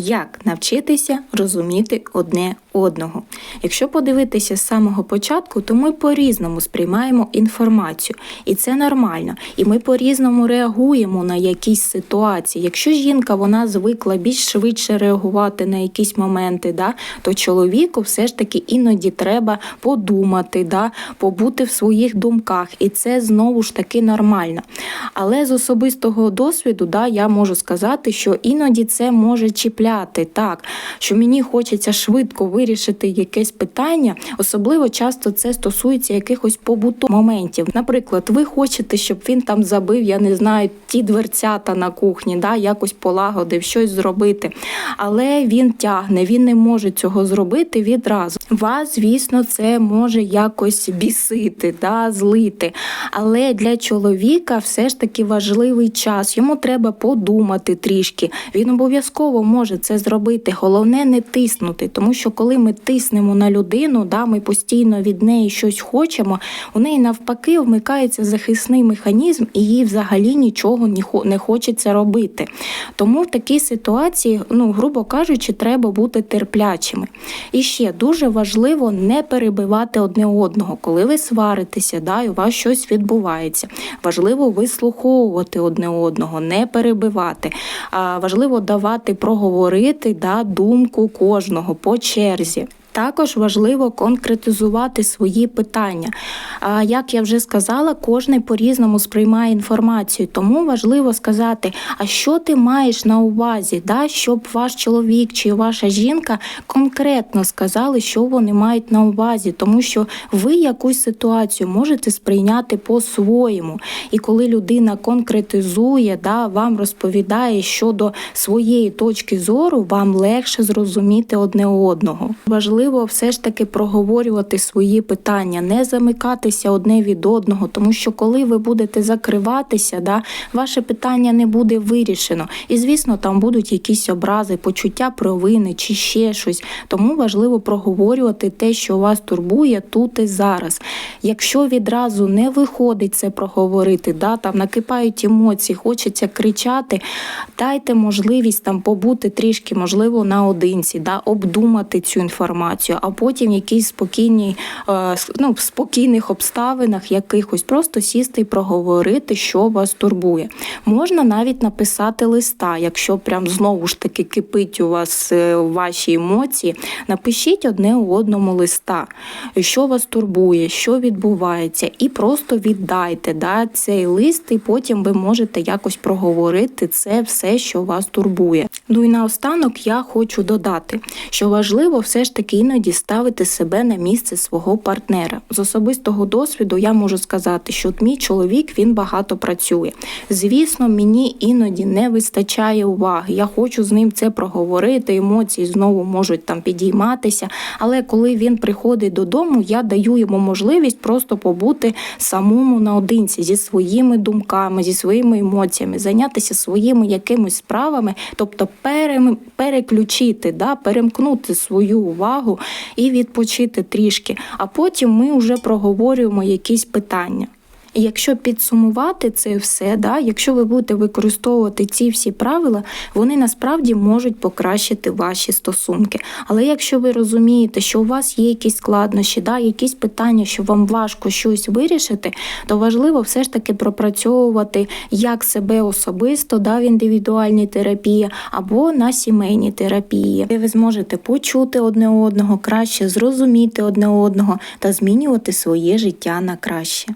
Як навчитися розуміти одне одного? Якщо подивитися з самого початку, то ми по-різному сприймаємо інформацію, і це нормально. І ми по-різному реагуємо на якісь ситуації. Якщо жінка вона звикла більш швидше реагувати на якісь моменти, да, то чоловіку все ж таки іноді треба подумати, да, побути в своїх думках, і це знову ж таки нормально. Але з особистого досвіду, да, я можу сказати, що іноді це може чіпляти так, що мені хочеться швидко вирішити якесь питання. Особливо часто це стосується якихось побутових моментів. Наприклад, ви хочете, щоб він там забив, я не знаю, ті дверцята на кухні, да, якось полагодив, щось зробити. Але він тягне, він не може цього зробити відразу. Вас, звісно, це може якось бісити, да, злити. Але для чоловіка все ж таки важливий час. Йому треба подумати трішки. Він обов'язково може це зробити. Головне не тиснути, тому що коли ми тиснемо на людину, да, ми постійно від неї щось хочемо. У неї навпаки вмикається захисний механізм, і їй взагалі нічого не хочеться робити. Тому в такій ситуації, ну грубо кажучи, треба бути терплячими. І ще дуже важливо не перебивати одне одного, коли ви сваритеся, да, і у вас щось відбувається. Важливо вислуховувати одне одного, не перебивати. А важливо давати проговорити да, думку кожного по черзі. Персі. Також важливо конкретизувати свої питання. Як я вже сказала, кожен по-різному сприймає інформацію, тому важливо сказати, а що ти маєш на увазі, да? щоб ваш чоловік чи ваша жінка конкретно сказали, що вони мають на увазі, тому що ви якусь ситуацію можете сприйняти по-своєму. І коли людина конкретизує, да, вам розповідає щодо своєї точки зору, вам легше зрозуміти одне одного. Важливо все ж таки проговорювати свої питання, не замикатися одне від одного, тому що коли ви будете закриватися, да, ваше питання не буде вирішено. І звісно, там будуть якісь образи, почуття провини чи ще щось. Тому важливо проговорювати те, що вас турбує тут і зараз. Якщо відразу не виходить це проговорити, да, там накипають емоції, хочеться кричати, дайте можливість там побути трішки, можливо, наодинці, да, обдумати цю інформацію, а потім в якійсь е, ну, в спокійних обставинах якихось просто сісти і проговорити, що вас турбує. Можна навіть написати листа, якщо прям знову ж таки кипить у вас е, ваші емоції, напишіть одне у одному листа, що вас турбує, що відбувається, і просто віддайте да, цей лист, і потім ви можете якось проговорити це все, що вас турбує. Ну і наостанок я хочу додати, що важливо все ж таки іноді ставити себе на місце свого партнера. З особистого досвіду я можу сказати, що мій чоловік він багато працює. Звісно, мені іноді не вистачає уваги. Я хочу з ним це проговорити. Емоції знову можуть там підійматися. Але коли він приходить додому, я даю йому можливість просто побути самому наодинці зі своїми думками, зі своїми емоціями, зайнятися своїми якимись справами, тобто переключити, да, перемкнути свою увагу і відпочити трішки. А потім ми вже проговорюємо якісь питання. Якщо підсумувати це все, да, якщо ви будете використовувати ці всі правила, вони насправді можуть покращити ваші стосунки. Але якщо ви розумієте, що у вас є якісь складнощі, да, якісь питання, що вам важко щось вирішити, то важливо все ж таки пропрацьовувати як себе особисто да, в індивідуальній терапії або на сімейній терапії, де ви зможете почути одне одного, краще зрозуміти одне одного та змінювати своє життя на краще.